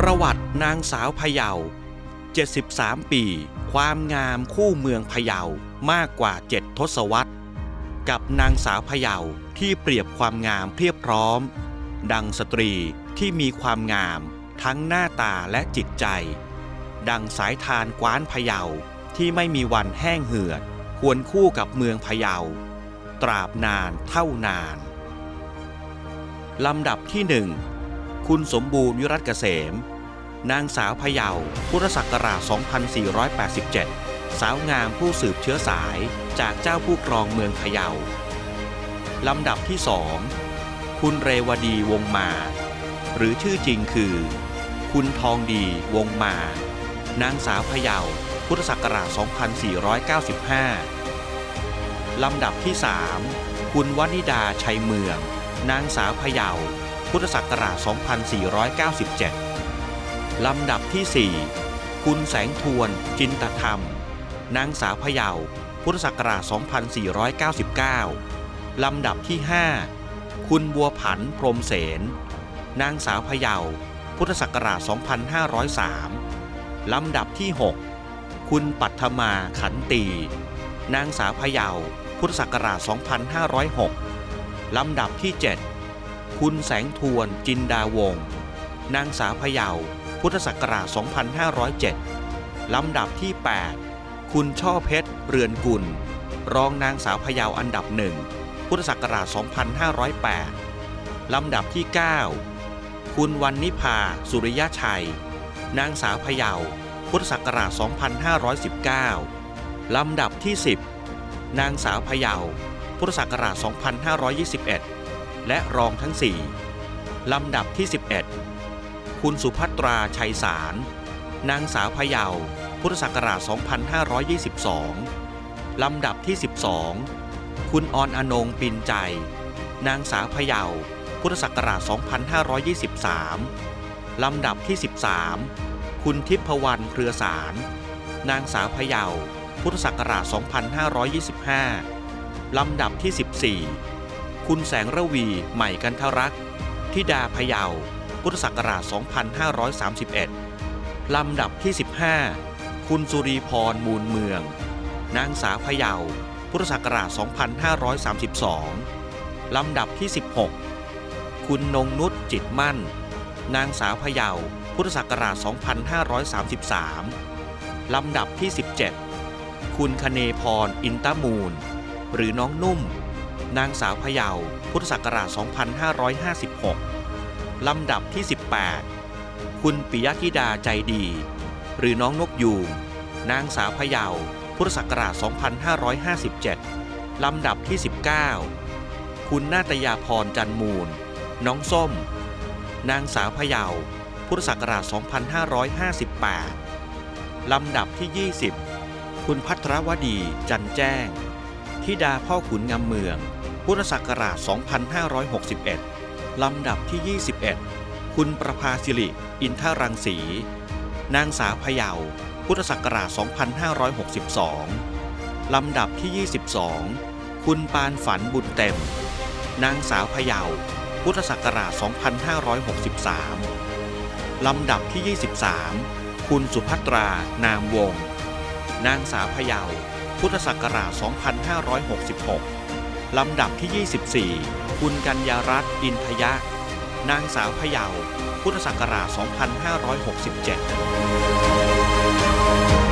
ประวัตินางสาวพะเยา 73 ปี ความงามคู่เมืองพะเยามากกว่า 7 ทศวรรษ กับนางสาวพะเยาที่เปรียบความงามเพียบพร้อม ดังสตรีที่มีความงามทั้งหน้าตาและจิตใจ ดังสายทานกว้านพะเยาที่ไม่มีวันแห้งเหือด ควรคู่กับเมืองพะเยา ตราบนานเท่านาน ลำดับที่หนึ่ง คุณสมบูรณ์วิรัตเกษม นางสาวพะเยาพุทธศักราช 2487 สาวงามผู้สืบเชื้อสายจากเจ้าผู้ครองเมืองพะเยา ลำดับที่สองคุณเรวดีวงมา หรือชื่อจริงคือ คุณทองดีวงมา นางสาวพะเยาพุทธศักราช 2495 ลำดับที่ 3 คุณวนิดาชัยเมือง นางสาวพะเยา พุทธศักราช 2497 ลำดับที่ 4 คุณแสงทวน จินตธรรม นางสาวพยาว พุทธศักราช 2499 ลำดับที่ 5 คุณบัวผัน พรมเสน นางสาวพยาว พุทธศักราช 2503 ลำดับที่ 6 คุณปัทมาขันตี นางสาวพยาว พุทธศักราช 2506 ลำดับที่ 7 คุณแสงทวนจินดาวงศ์นางสาวพยาว พุทธศักราช 2507 ลำดับที่ 8 คุณช่อเพชร เรือนกุล รองนางสาวพยาวอันดับหนึ่ง พุทธศักราช 2508 ลำดับที่ 9 คุณวันนิพาสุริยชัย นางสาวพยาว พุทธศักราช 2519 ลำดับที่ 10 นางสาวพยาว พุทธศักราช 2521 และรองทั้ง 4 ลำดับที่ 11 คุณสุภัตราชัยสาร นางสาวพยาว พุทธศักราช 2522 ลำดับที่ 12 คุณออนอนงปินใจ นางสาวพยาว พุทธศักราช 2523 ลำดับที่ 13 คุณทิพวรรณเครือสาร นางสาวพยาว พุทธศักราช 2525 ลำดับที่ 14 คุณแสงระวี ใหม่กันทรักษ์ธิดาพะเยาพุทธศักราช 2531 ลำดับที่ 15 คุณสุรีพรมูลเมือง นางสาวพะเยาพุทธศักราช 2532 ลำดับที่ 16 คุณนงนุชจิตมั่น นางสาวพะเยาพุทธศักราช 2533 ลำดับที่ 17 คุณคเนพรอินตามูล หรือน้องนุ่ม นางสาวพยาพุทธศักราช 2556 ลำดับที่ 18 คุณปิยธิดาใจดี หรือน้องนกยูงนางสาวพยาพุทธศักราช 2557 ลำดับที่ 19 คุณนาตยาพรจันมูล น้องส้ม นางสาวพยาพุทธศักราช 2558 ลำดับที่ 20 คุณพัทรวดีจันแจ้งธิดาพ่อขุนงามเมือง พุทธศักราช 2561 ลำดับที่ 21 คุณประภาสิริ อินทรังสี นางสาวพยาว พุทธศักราช 2562 ลำดับที่ 22 คุณปานฝันบุญเต็ม นางสาวพยาว พุทธศักราช 2563 ลำดับที่ 23 คุณสุภัตรา นามวงศ์นางสาวพยาว พุทธศักราช 2566 ลำดับที่ 24 คุณกัญญารัตน์อินทยะ นางสาวพยาว พุทธศักราช 2567